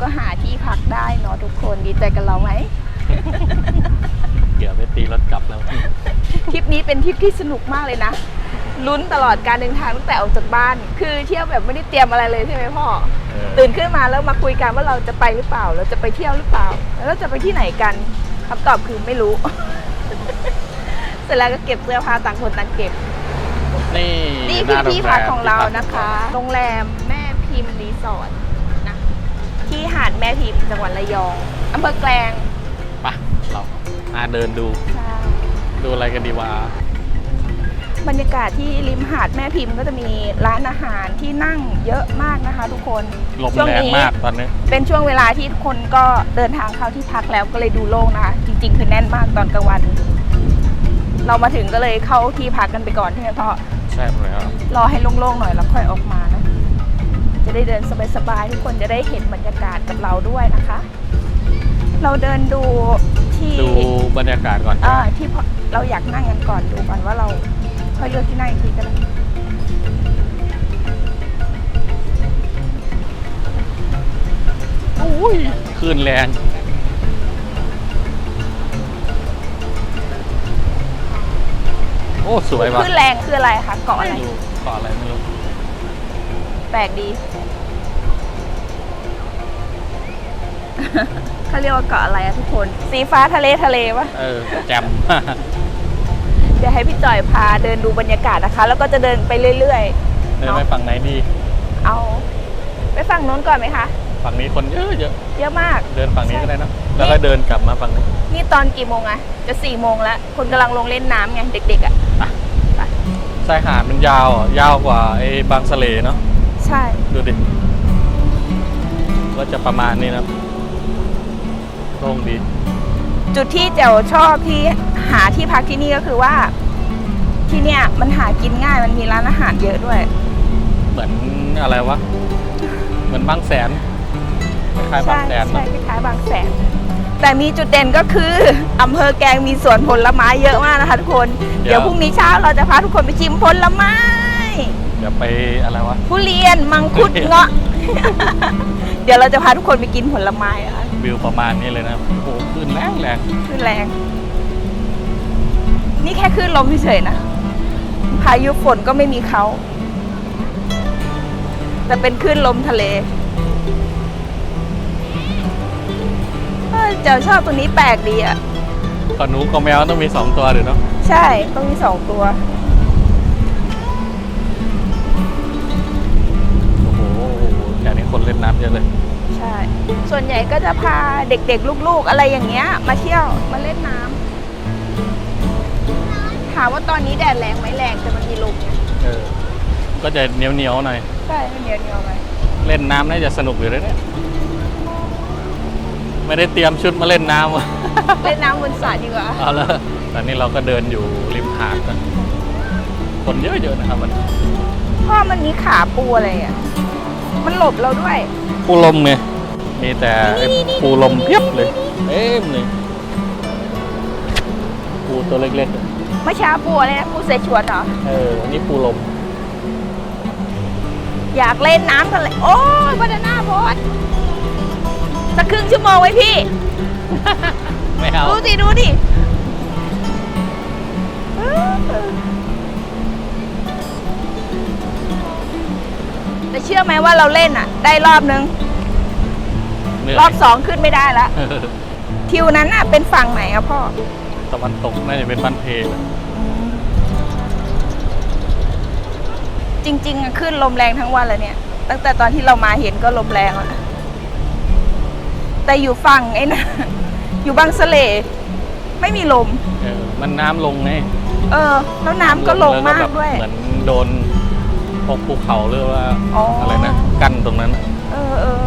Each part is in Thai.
ก็หาที่พักได้เนาะทุกคนดีใจกับเราไหม เดี๋ยวไปตีรถกลับแล้ว ทริปนี้เป็นทริปที่สนุกมากเลยนะลุ้นตลอดการเดินทางตั้งแต่ออกจากบ้าน คือเที่ยวแบบไม่ได้เตรียมอะไรเลยใช่ไหมพ่อเออตื่นขึ้นมาแล้วมาคุยกันว่าเราจะไปหรือเปล่า เราจะไปเที่ยวหรือเปล่า แล้วเราจะไปที่ไหนกันคำตอบคือไม่รู้ เสร็จแล้วก็เก็บเสื้อผ้าต่างคนต่างเก็บ นี่นี่หคือน้าโรที่งแรพักมของเราที่พักนะคะ โรงแรมแม่พิมพ์รีสอร์ทนะ ที่หาดแม่พิมพ์จังหวัดระยองอำเภอแกลงไปเรามาเดินดูใช่ดูอะไรกันดีวะบรรยากาศที่ริมหาดแม่พิมพ์ก็จะมีร้านอาหารที่นั่งเยอะมากนะคะ ทุกคนลมช่วงแรงนี้มากตอนนี้ เป็นช่วงเวลาที่ทุกคนก็เดินทางเข้าที่พักแล้วก็เลยดูโล่งนะคะ จริง ๆ คือแน่นมากตอนกลางวัน เรามาถึงก็เลยเข้าที่พักกันไปก่อนที่ไหมพ่อใช่แล้วรอให้โล่งๆหน่อยแล้วค่อยออกมานะ จะได้เดินสบายๆทุกคนจะได้เห็นบรรยากาศกับเราด้วยนะคะ เราเดินดูที่ดูบรรยากาศก่อนอ่าที่พอเราอยากนั่งกันก่อนดูก่อนว่าเราค่อยเลือกที่นั่งอีกทีก็ได้อุ้ยคลื่นแรงโอ้ สวยว่ะคลื่นแรงคืออะไรคะเกาะอะไรไม่รู้เกาะอะไรไม่รู้ แปลกดี เขาเรียกว่าเกาะอะไรอะทุกคน สีฟ้าทะเลทะเลวะเออแจ่ม เดี๋ยวให้พี่จอยพาเดินดูบรรยากาศนะคะ แล้วก็จะเดินไปเรื่อยเดินไปฝั่งไหนดีๆเอา ไปฝั่งนู้นก่อนไหมคะ ฝั่งนี้คนเยอะเยอะเยอะมาก เดินฝั่งนี้ใช่ก็ได้เนอะแล้วก็เดินกลับมาฝั่งนี้นี่ตอนกี่โมงอะจะสี่โมงแล้ว คนกำลังลงเล่นน้ำไงเด็กๆอะอะไปชายหาดมันยาวอะยาวกว่าไอ้บางสะเลเนาะ ใช่ ดูดิ ก็จะประมาณนี้นะโล่งดี จุดที่เจ๋วชอบที่หาที่พักที่นี่ก็คือว่า ที่เนี่ยมันหากินง่ายมันมีร้านอาหารเยอะด้วย เหมือนอะไรวะ เหมือนบางแสน คล้ายๆบางแสนใช่เนอะคล้ายๆบางแสน แต่มีจุดเด่นก็คืออำเภอแกลงมีสวนผลไม้เยอะมากนะคะทุกคน เดี๋ยวพรุ่งนี้เช้าเราจะพาทุกคนไปชิมผลไม้ เดี๋ยวไปอะไรวะ ทุเรียนมังคุดทุเรียนเงาะ เดี๋ยวเราจะพาทุกคนไปกินผลไม้นะคะวิวประมาณนี้เลยนะโอ้โหคลื่นแรงแรงคลื่นแรง นี่แค่คลื่นลมเฉยๆนะ พายุฝนก็ไม่มีเขา แต่เป็นคลื่นลมทะเลเอ้ยเจ้าชอบตัวนี้แปลกดีอะก็หนูกับแมวต้องมีสองตัวหรือเนาะใช่ ต้องมีสองตัว คนเล่นน้ำเยอะเลย ใช่ ส่วนใหญ่ก็จะพาเด็กๆ ลูกๆ อะไรอย่างเงี้ย มาเที่ยวมาเล่นน้ำถามว่าตอนนี้แดดแรงไหมแรงแต่มันมีลมไงเออ ก็จะเหนียวเหนียวๆหน่อย ใช่ไม่เหนียวเหนียวๆไหมเล่นน้ำน่าจะสนุกอยู่เลยเนี่ย ไม่ได้เตรียมชุดมาเล่นน้ำอะเล่นน้ำบนสระดีกว่า เอาละตอนนี้เราก็เดินอยู่ริมหาดนะคนเยอะๆนะครับมันเพราะมันมีขาปูอะไรอะ มันหลบเราด้วย ปูลมไง มีแต่ไอ้ปูลมเพียบเลยเต็มเลย ปูตัวเล็กเมื่อเช้าปูอะไรนะปูเสฉวนเหรอ ๆ เออ นี่ปูลม อยากเล่นน้ำกันเลยโอ้ยบานาน่าบอสสักครึ่งชั่วโมงไว้พี่ ไม่เอา ดูสิ ดูดิ แต่เชื่อไหมว่าเราเล่นอะ ได้รอบนึง เหนื่อยรอบสองขึ้นไม่ได้ละ ทิวนั้นน่ะเป็นฝั่งไหนอะพ่อ ตะวันตกน่าจะเป็นบ้านเพลจริงๆอะขึ้นลมแรงทั้งวันเลยเนี่ย ตั้งแต่ตอนที่เรามาเห็นก็ลมแรงแล้วนะแต่อยู่ฝั่งไอ้นะ อยู่บางสะเลไม่มีลม เออมันน้ำลงไงเออ แล้วน้ำก็ลงแวมากแบบด้วย เหมือนโดน พวกภูเขาหรือว่าอ๋ออ อะไรนะกั้นตรงนั้นน่ะเออเออ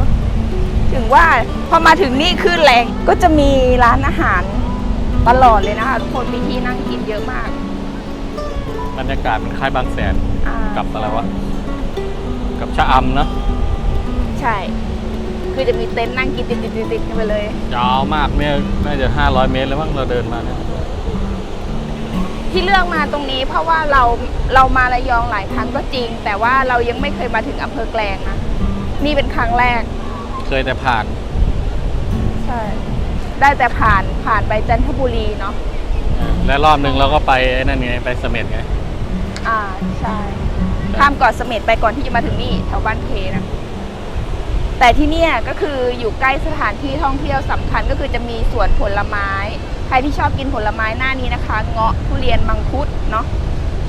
ถึงว่าพอมาถึงนี่ขึ้นแรงก็จะมีร้านอาหารตลอดเลยนะคะทุกคนมีที่นั่งกินเยอะมากบรรยากาศมันคล้ายบางแสนอ่ากับอะไรวะกับชะอำเนอะใช่ คือจะมีเต็นท์นั่งกินติดๆๆๆกันไปเลย ยาวมากเนี่ยน่าจะ 500 เมตรแล้วมั้งเราเดินมาเนี่ย ที่เลือกมาตรงนี้เพราะว่าเราเรามาระยองหลายครั้งก็จริง แต่ว่าเรายังไม่เคยมาถึงอำเภอแกลงนะนี่เป็นครั้งแรกคเคยแต่ผ่าน ใช่ ได้แต่ผ่านผ่านไปจันทบุรีเนาะและรอบหนึ่งเราก็ไปไอ้นั่นไงไปเสม็ดไง อ่าใช่ข้ามเกาะเสม็ดไปก่อนที่จะมาถึงนี่แถวบ้านเพนะ แต่ที่เนี่ยก็คืออยู่ใกล้สถานที่ท่องเที่ยวสำคัญก็คือจะมีสวนผลไม้ใครที่ชอบกินผลไม้หน้านี้นะคะ เงาะทุเรียนมังคุดเนาะ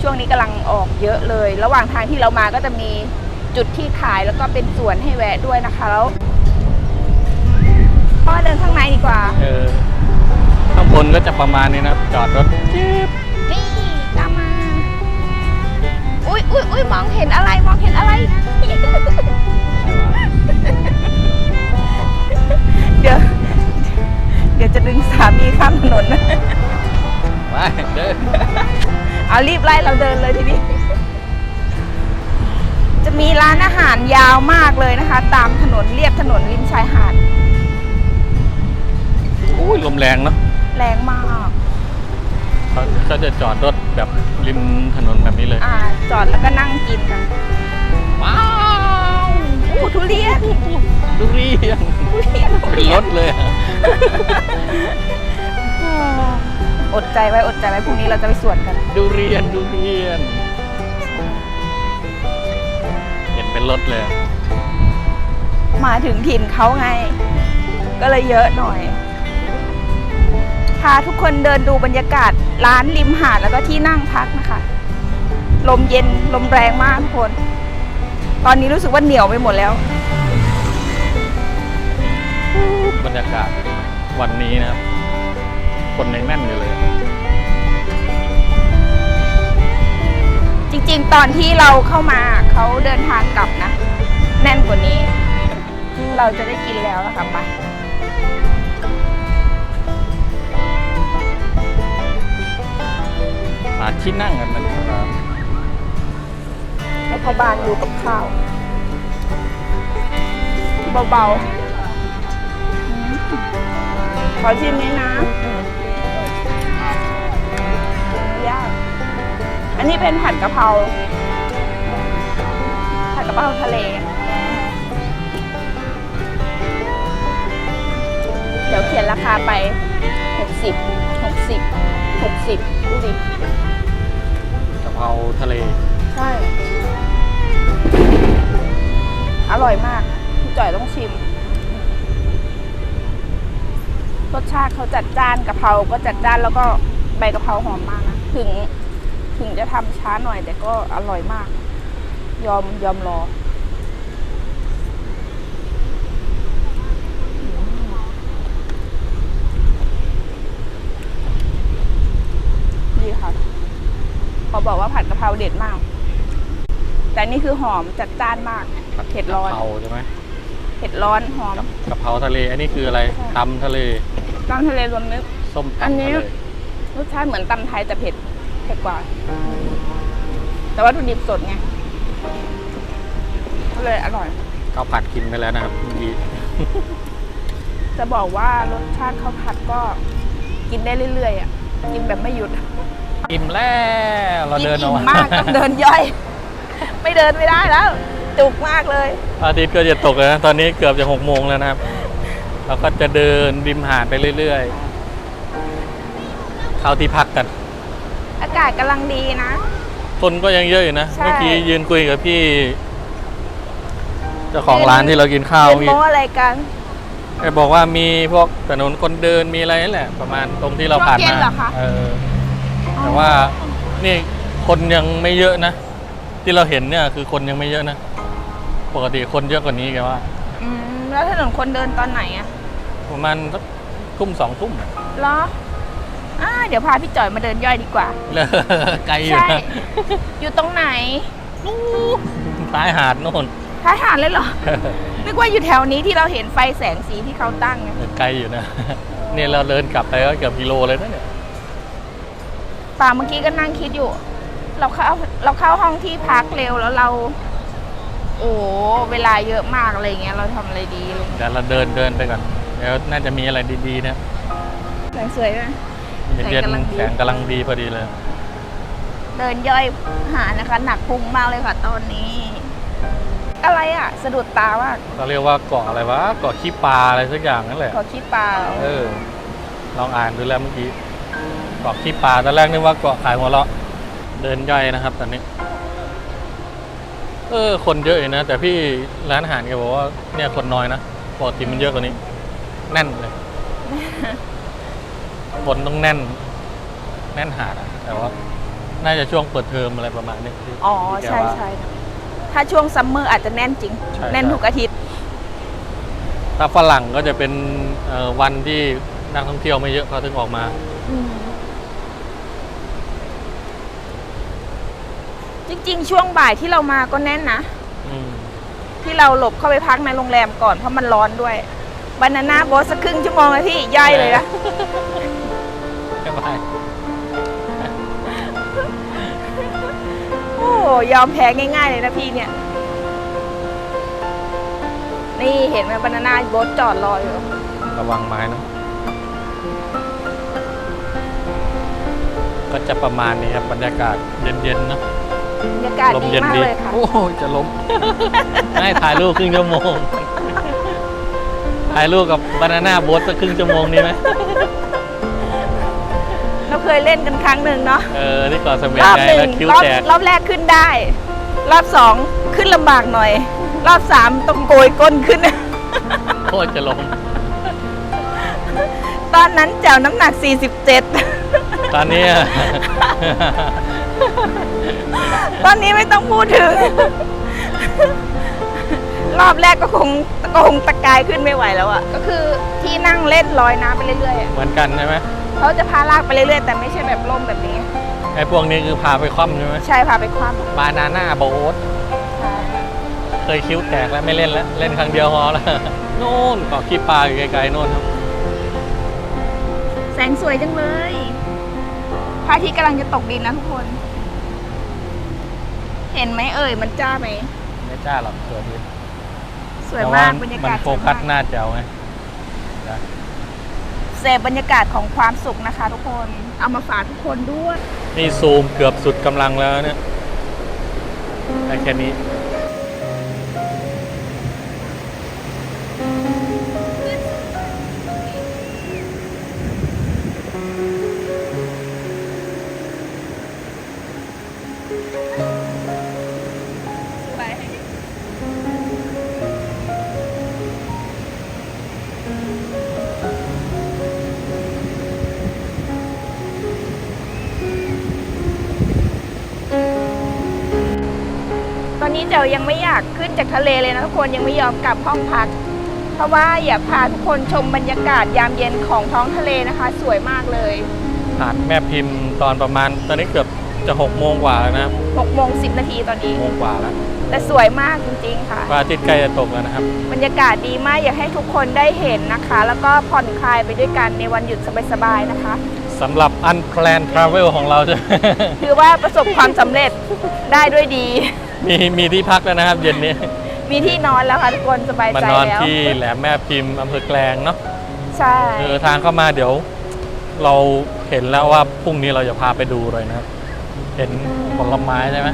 ช่วงนี้กำลังออกเยอะเลย ระหว่างทางที่เรามาก็จะมีจุดที่ขายแล้วก็เป็นสวนให้แวะด้วยนะคะแล้วพ่อเดินข้างในดีกว่า เออ ข้างบนก็จะประมาณนี้นะจอดรถจิ๊บนี่ตามมา อุ้ยอุ้ยอุ้ยมองเห็นอะไรมองเห็นอะไร เดี๋ยวเดี๋ยว จะดึงสามีข้ามถนนนะไปเดินเอารีบไล่เราเดินเลยทีนี้ จะมีร้านอาหารยาวมากเลยนะคะ ตามถนนเรียบถนนริมชายหาด อุ้ยลมแรงเนาะแรงมาก เขาก็จะจอดรถแบบริมถนนแบบนี้เลย อ่า จอดแล้วก็นั่งกินกันว้าวอู้ทุเรียน ดูเรียนทุเรียนทุเป็นเรียรนถเลยอะ อดใจไว้อดใจไว้พรุ่งนี้เราจะไปสวนกัน ดูเรียนดูเรียน เห็นเป็นรถเลยอะมาถึงถิ่นเขาไง ก็เลยเยอะหน่อย พาทุกคนเดินดูบรรยากาศร้านริมหาดแล้วก็ที่นั่งพักนะคะ ลมเย็นลมแรงมากทุกคน ตอนนี้รู้สึกว่าเหนียวไปหมดแล้ว บรรยากาศ วันนี้นะครับ คนยังแน่นอยู่เลยอะจริงๆ ตอนที่เราเข้ามาเขาเดินทางกลับนะ แน่นกว่านี้ เราจะได้กินแล้วนะคะไปมาที่นั่งกันนะครับให้พ่อบานอยู่กับข้าว เบาๆอืม ขอชิมนี้นะยากอันนี้เป็นผัดกะเพรา ผัดกะเพราทะเล เดี๋ยวเขียนราคาไป 60 60 60ดูดิกะเพราทะเล ใช่ อร่อยมากพี่จ่อยต้องชิม รสชาติเขาจัดจ้านกะเพราก็จัดจ้านแล้วก็ใบกะเพราหอมมากนะถึงถึงจะทำช้าหน่อย แต่ก็อร่อยมาก ยอมยอมรอดีค่ะเขาบอกว่าผัดกะเพราเด็ดมาก แต่นี่คือหอมจัดจ้านมากผัดเผ็ดร้อนกะเพราใช่ไหมเผ็ดร้อนหอมกับกะเพราทะเล อันนี้คืออะไรใช่ตำทะเล น้ำทะเลรวมมิตรส้มอันตำนี้ ทะเลรสชาติเหมือนตำไทยแต่เผ็ดเผ็ดกว่า แต่ว่าถุดิบสดไงก็เลยอร่อย ข้าวผัดกินไปแล้วนะครับเมื่อกี้จะบอกว่ารสชาติข้าวผัดก็กินได้เรื่อยๆอะกินแบบไม่หยุดอิ่มแล้วเรากินเดินอิ่เอามมากต้องเดินย่อย ไม่เดินไม่ได้แล้ว จุกมากเลย อาทิตย์ก็จะตกแล้วนะตอนนี้เกือบจะหกโมงแล้วนะครับ เราก็จะเดินริมหาดไปเรื่อยๆ เข้าที่พักกัน อากาศกำลังดีนะ คนก็ยังเยอะอยู่นะ ใช่ เมื่อกี้ยืนคุยกับพี่เจ้าของร้านที่เรากินข้าวยืนเมื่อกี้โม้อะไรกันแกบอกว่ามีพวกถนนคนเดินมีอะไรนั่นแหละ ประมาณตรงที่เราผ่านช่วงเย็มานเหรอคะเออ แต่ว่านี่คนยังไม่เยอะนะ ที่เราเห็นเนี่ยคือคนยังไม่เยอะนะ ปกติคนเยอะกว่านี้แกว่าอืม แล้วถนนคนเดินตอนไหนอะประมาณสักทุ่มสองทุ่มเหรออ่าเดี๋ยวพาพี่จ่อยมาเดินย่อยดีกว่า เลยไกลอยู่ใช่ นะอยู่ตรงไหนท้ายหาดโน่นท้ายหาดเลยเหรอ นึกว่าอยู่แถวนี้ที่เราเห็นไฟแสงสีที่เขาตั้งไงไกลอยู่นะ เนี่ยเราเดินกลับไปก็เกือบกิโลเลยนะเนี่ย ป่าเมื่อกี้ก็นั่งคิดอยู่ เราเข้าเราเข้าห้องที่พักเร็วแล้วเรา โอ้เวลาเยอะมากอะไรเงี้ยเราทำอะไรดีอะไรเงี้ยเดี๋ยวเราเดินเดินไปก่อนเดี๋ยวน่าจะมีอะไรดีๆนะแสงสวยไหมเย็นแสงกำลังดีๆแสงกำลังดีพอดีเลย เดินย่อยหานะคะ หนักพุงมากเลยค่ะตอนนี้ อะไรอะ สะดุดตามากเขาเรียกว่าเกาะอะไรวะเกาะขี้ปลาอะไรสักอย่างนั่นแหละ ขอคิดปลาเออ ลองอ่านดูแล้วเมื่อกี้เกาะขี้ปลาตอนแรกนึกว่าเกาะขายหัวเราะเดินย่อยนะครับ ตอนนี้ เออ คนเยอะอยู่นะ แต่พี่ร้านอาหารแกบอกว่าเนี่ยคนน้อยนะปกติมันเยอะกว่านี้ แน่นเลย คนต้องแน่น แน่นหาดอะแต่ว่า น่าจะช่วงเปิดเทอมอะไรประมาณนี้ที่อ๋อที่แกใช่ว่า ใช่ถ้าช่วงซัมเมอร์อาจจะแน่นจริง ใช่แน่นใช่ ทุกอาทิตย์ ถ้าฝรั่งก็จะเป็นเอ่อวันที่นักท่องเที่ยวไม่เยอะเขาถึงออกมา จริงๆ ช่วงบ่ายที่เรามาก็แน่นนะ อืมที่เราหลบเข้าไปพักในโรงแรมก่อนเพราะมันร้อนด้วยบานาน่าโบสสักครึ่งชั่วโมงเลยพี่ย่อยเลยนะสบายโอ้ยอมแพ้ง่าย ๆ เลยนะพี่เนี่ย นี่เห็นไหมบานาน่าโบสจอดรออยู่ ระวังไม้นะก็จะประมาณนี้ครับบรรยากาศเย็นๆเนอะ บรรยากาศลมดีเย็นมากดีเลยค่ะ โอ้โหจะล้ม ให้ถ่ายรูปครึ่งชั่วโมง ถ่ายรูปกับบานาน่าโบ๊ทสักครึ่งชั่วโมงนี้ไหมเราเคยเล่นกันครั้งหนึ่งเนาะเออที่เกาะเสม็ดรอบไงหนึ่งแล้วคิ้วรอบแตกรอบแรกขึ้นได้ รอบสองขึ้นลำบากหน่อย รอบสามต้องโกยก้นขึ้น โคตรจะล้ม ตอนนั้นแจวน้ำหนัก 47 ตอนนี้ ตอนนี้ไม่ต้องพูดถึง รอบแรกก็คงก็คงตะกายขึ้นไม่ไหวแล้วอะก็คือที่นั่งเล่นลอยน้ำไปเรื่อยๆอะเหมือนกันใช่ไหมเขาจะพาลากไปเรื่อยๆ แต่ไม่ใช่แบบล่มแบบนี้ ไอ้พวกนี้คือพาไปคว่ำใช่ไหมใช่พาไปคว่บานาน่าโบ๊ทำใช่เคยคิ้วแตกแล้วไม่เล่นแล้ว เล่นครั้งเดียวพอแล้วนู่นเกาะขี้ปลาอยู่ไกลๆนู่นครับ แสงสวยจังเลยพระอาทิตย์กำลังจะตกดินนะทุกคน เห็นไหมเอ่ยมันจ้าไหม ไม่จ้าหรอกสวยดีสวยแต่มากนบรรยามันกาศโฟสวยกัสมากหน้าแจ๋วไงนะเสพบรรยากาศของความสุขนะคะทุกคน เอามาฝากทุกคนด้วย นี่ซูมเกือบสุดกำลังแล้วเนี่ยได้แค่นี้ เจ๋วยังไม่อยากขึ้นจากทะเลเลยนะทุกคนยังไม่ยอมกลับห้องพัก เพราะว่าอยากพาทุกคนชมบรรยากาศยามเย็นของท้องทะเลนะคะ สวยมากเลยหาดแม่พิมพ์ตอนประมาณตอนนี้เกือบจะหกโมงกว่าแล้วนะครับ6โมง10 นาทีตอนนี้ โมงกว่าแล้วแต่สวยมากจริงๆค่ะ พระอาทิตย์ใกล้จะตกแล้วนะครับ บรรยากาศดีมากอยากให้ทุกคนได้เห็นนะคะ แล้วก็ผ่อนคลายไปด้วยกันในวันหยุดสบายๆนะคะ สำหรับ unplanned travel ของเราจะ ถือว่าประสบความสำเร็จได้ด้วยดี มีมีที่พักแล้วนะครับ เย็นนี้มีที่นอนแล้วค่ะทุกคนสบายมาใจนอนแล้ว ที่แหลมแม่พิมพ์อำเภอแกลงเนาะใช่ เออทางเข้ามาเดี๋ยว เราเห็นแล้วว่าพรุ่งนี้เราจะพาไปดูเลยนะครับ เห็นผลไม้ใช่ไหม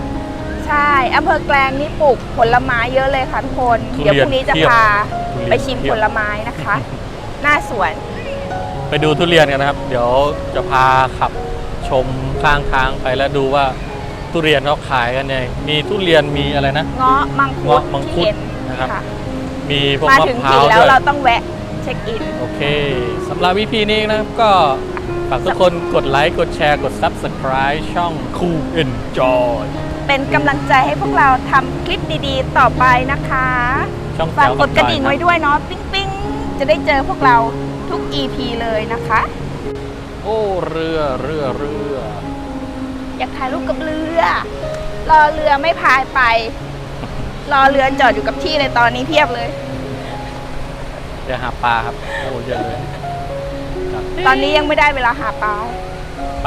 ใช่อำเภอแกลงนี่ปลูกผลไม้เยอะเลยค่ะทุกคน ทุเรียนเดี๋ยวพรุ่งนี้จะเพียบพาทุเรียนไปชิมเพียผบลไม้นะคะ หน้าสวน ไปดูทุเรียนกันนะครับ เดี๋ยวจะพาขับชมข้างทางไปแล้วดูว่า ทุเรียนเขาขายกันยังไงมีทุเรียนมีอะไรนะเงาะมังคุดเงาะมังคุดที่เห็นนะครับค่ะมีพวกมามะถึงพร้าถิ่วนแล้วด้วยเราต้องแวะเช็คอิน โอเคสำหรับวิพีนี้นะครับก็ฝากทุกคนกดไลค์กดแชร์กด Subscribe ช่อง Cool Enjoy เป็นกำลังใจให้พวกเราทำคลิปดีๆ ต่อไปนะคะช่องฝากแจ๋วกดกระดิ่งจอยไว้ด้วยเนาะปิ๊งปิ๊งจะได้เจอพวกเราทุก EP เลยนะคะ โอ้เรือเรือเรือ อยากถ่ายรูปกับเรือ รอเรือไม่พายไป รอเรือจอดอยู่กับที่เลยตอนนี้เพียบเลยเดี๋ยวหาปลาครับโอ้เยอะเลยครับตอนนี้ยังไม่ได้เวลาหาปลาไป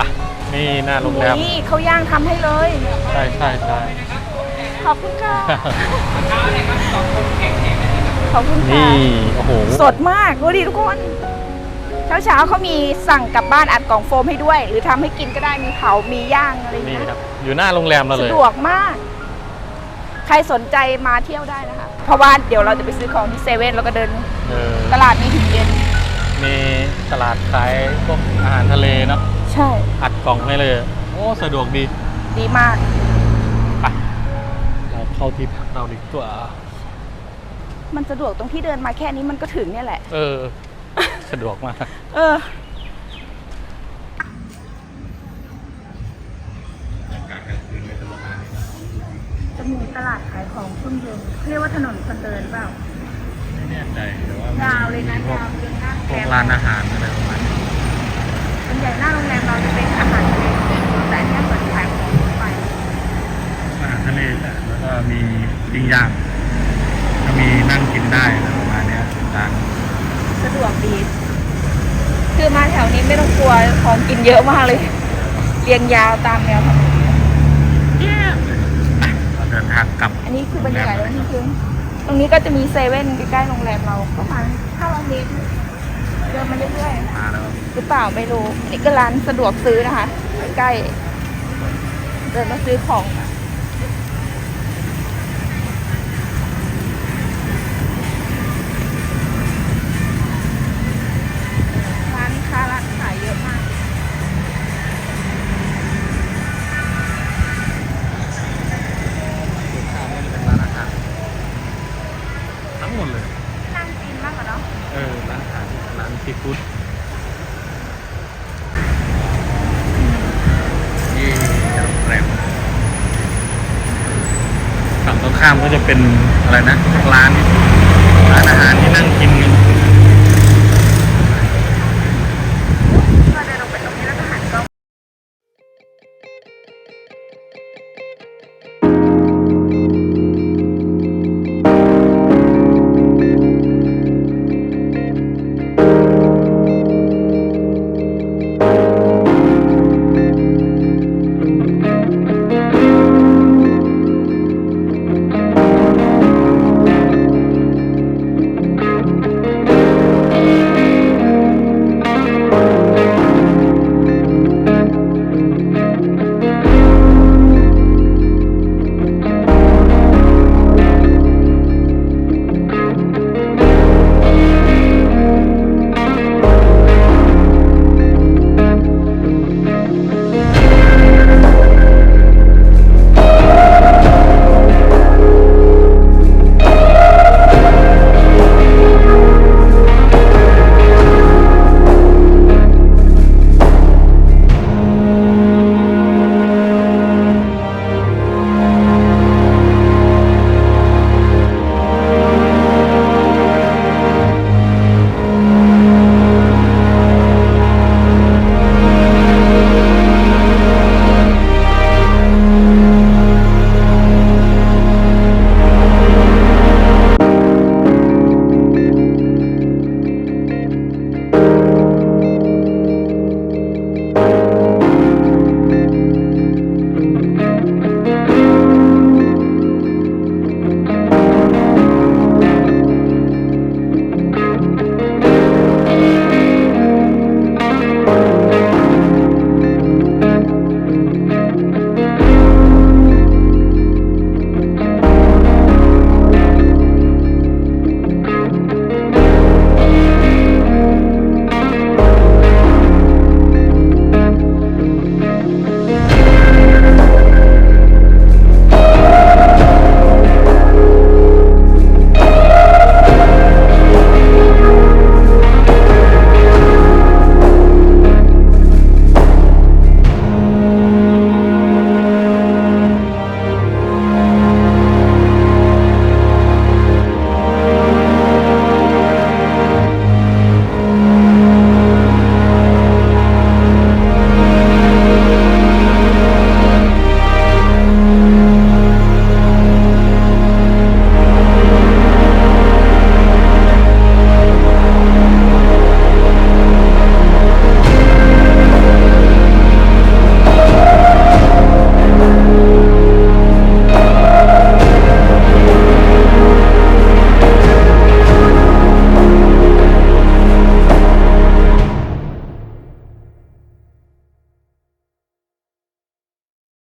นี่หน้าโรงแรมนี่เขาย่างทำให้เลย ใช่ใช่ใช่ขอบคุณค่ะ ขอบคุณค่ะ นี่โอ้โห สดมากดูดิทุกคน เช้าเช้าๆเขามีสั่งกลับบ้านอัดกล่องโฟมให้ด้วย หรือทำให้กินก็ได้มีเผา มีย่างอะไรอย่างนี่เงี้ยครับ อยู่หน้าโรงแรมเราเลสะย ดวกมากขรสนใจมาเที่ยวได้นะคะ เพราะว่าเดี๋ยวเราจะไปซื้อของที่เซเว่นแล้วก็เดินเออ ตลาดนี้ถึงเย็น มีตลาดขายพวกอาหารทะเลเนาะ ใช่ อัดกล่องให้เลย โอ้ สะดวกดี ดีมาก ไป เราเข้าที่พักเราดีกว่า มันสะดวกตรงที่เดินมาแค่นี้มันก็ถึงเนี่ยแหละ เออ สะดวกมาก เออ จะมีตลาดขายของช่วงเย็นเขาเรียกว่าถนนคนเดินเปล่าไม่แน่ใจแต่ว่ายาวเลยนะพวกยาวเยอะมากพวกร้านอาหารอะไรประมาณนี้ส่วนใหญ่หน้าโรงแรมเราจะเป็นอาหารทะเลแต่อันเนี่ยเหมือนขายของทั่วไป อาหารทะเลแหละแล้วก็มีปิ้งย่างก็มีนั่งกินได้อะไรประมาณเนี้ยร้าน สะดวกดี คือมาแถวนี้ไม่ต้องกลัวของกินเยอะมากเลย เรียงยาวตามแนวถนนเราเดินทางกลับ อันนี้คือบรรยากาศแล้วนี่คือตรงนี้ก็จะมีเซเว่นใกล้ๆโรงแรมเราประมาณ500เมตรเดินมาเรื่อยๆมาแล้วหรือเปล่าไม่รู้อันนี่ก็ร้านสะดวกซื้อนะคะ ใกล้ๆเดินมาซื้อของ